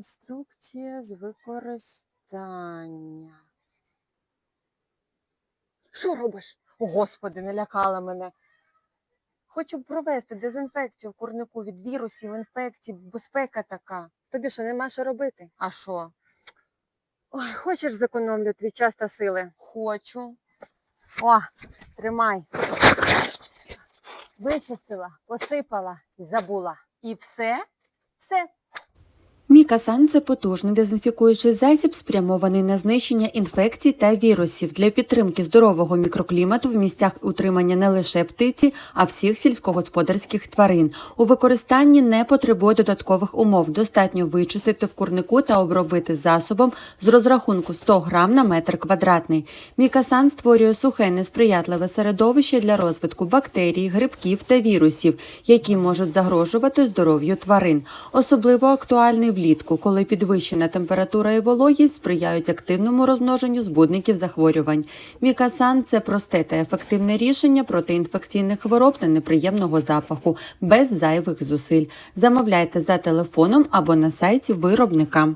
Інструкція з використання. Що робиш? Господи, не лякала мене. Хочу провести дезінфекцію в курнику від вірусів, інфекцій, безпека така. Тобі що, нема що робити? А що? Ой, хочеш зекономлю твій час та сили? Хочу. О, тримай. Вичистила, посипала і забула. І все? Все. Мікасан це потужний дезінфікуючий засіб, спрямований на знищення інфекцій та вірусів для підтримки здорового мікроклімату в місцях утримання не лише птиці, а всіх сільськогосподарських тварин. У використанні не потребує додаткових умов. Достатньо вичистити в курнику та обробити засобом з розрахунку 100 грам на метр квадратний. Мікасан створює сухе несприятливе середовище для розвитку бактерій, грибків та вірусів, які можуть загрожувати здоров'ю тварин. Особливо актуальний влітку, коли підвищена температура і вологість сприяють активному розмноженню збудників захворювань. Мікасан це просте та ефективне рішення проти інфекційних хвороб та неприємного запаху без зайвих зусиль. Замовляйте за телефоном або на сайті виробника.